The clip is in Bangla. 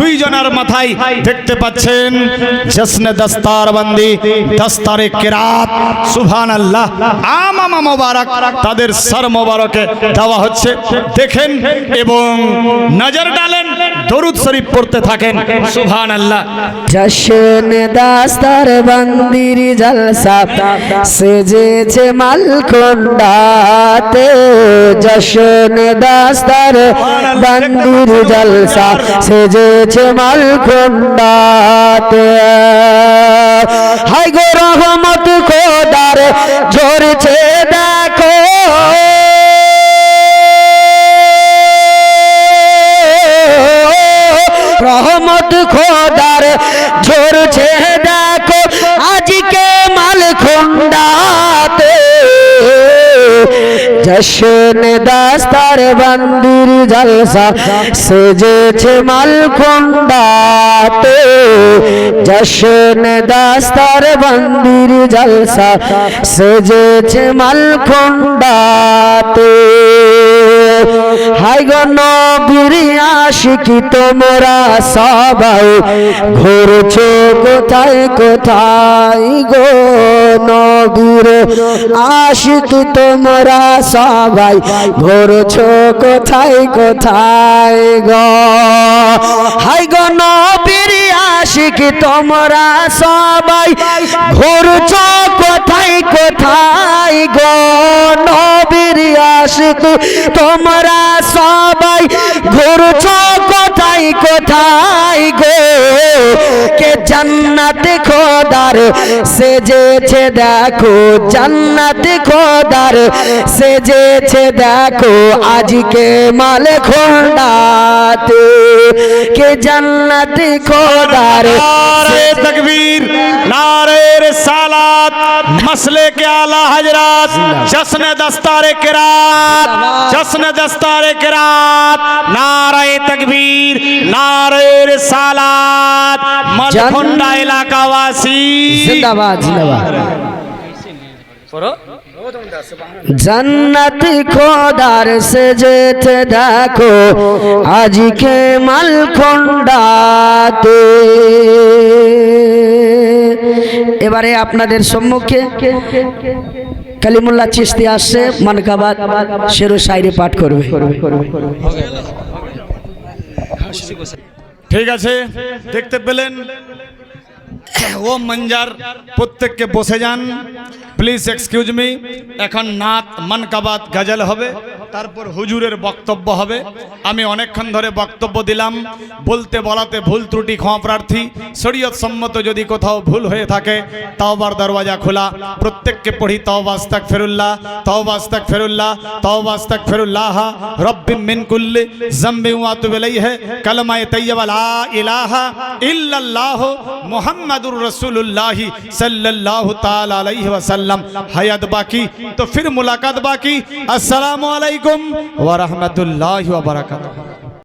দুইজনের মাথায় দেখতে পাচ্ছেন জশ্নে দস্তার বন্দি দস্তারে কেরাত সুভান আল্লাহ আমামা মোবারক, তাদের সর মোবারকে দেওয়া হচ্ছে। দেখেন এবং নজর ডালেন। দরুদ শরীফ পড়তে থাকেন। সুবহান আল্লাহ জশন দাস্তার বন্দির জলসা সেজেছে মালকোন্ডাতে জশন দাস্তার বন্দির জলসা সেজেছে মালকোন্ডাতে হাই গো রহমত খোদার ঝরছে রহমত খোদার ঝরছে দেখো জশন দাস্তার বন্দির জলসা সেজেছে মাল খুন্ডাতে জশন দাস্তার বন্দির জলসা সেজেছে মাল খুন্ডাতে হাই গো নবীর আশিকি তোমরা সবাই ঘুরছো কোথায় কোথায় গো নবীর আশিকি তোমরা ঘুরছো কোথায় কোথায় গো? হাই গো নবীর আশিকি, তোমরা সবাই ঘুরছো কোথায় কোথায় গো? নবীর আশিক, তোমরা সবাই ঘুরছো কোথায় কোথায় গো? কে জান্নাত খোদার সেজেছে দেখো জান্নাত খোদার সেজেছে দেখো আজকে মাল খোন্ডাতে কে জান্নাত খোদার नारे तकबीर नारे रिसालत मसले के आला हजरत जश्न दस्तारे किरात जश्न दस्तारे किरात नारे तकबीर नारे रिसालत মালখন্ডা এলাকাবাসী। জিন্দাবাদ জিন্দাবাদ। জন্নত খোদার সে যেতে দেখো আজকে মালখন্ডাতে এবারে আপনাদের সম্মুখে কালিমুল্লাহ চিস্তি আসছে মানকাবাদ শেরু সাইরে পাঠ করবে। ঠিক আছে? দেখতে পেলেন? ও মঞ্জার, প্রত্যেককে বসে যান। প্লিজ এক্সকিউজ মি এখন নাত মনকাবাত গজল হবে, তারপর হুজুরের বক্তব্য হবে। আমি অনেকক্ষণ ধরে বক্তব্য দিলাম, বলতে বলাতে ভুল ত্রুটি, ক্ষমা প্রার্থী, শরীয়ত সম্মত যদি কোথাও ভুল হয়ে থাকে, তাওবার দরওয়াজা খোলা। প্রত্যেককে পড়ি তাওবাস্তাক ফেরুল্লাহ তাওবাস্তাক ফেরুল্লাহ তাওবাস্তাক ফেরুল্লাহ রব্বিম মিন কুল্লি জামবি ওয়া আতুবু ইলাইহি, কালামায়ে তাইয়্যিবা লা ইলাহা ইল্লাল্লাহ মুহাম্মাদুর রসুল্লাহ সাল্লাহ ওয়াসাল্লাম। হায়াত বাকি? তো ফির মুলাকাত বাকি? আসসালামু আলাইকুম ওয়া রাহমাতুল্লাহি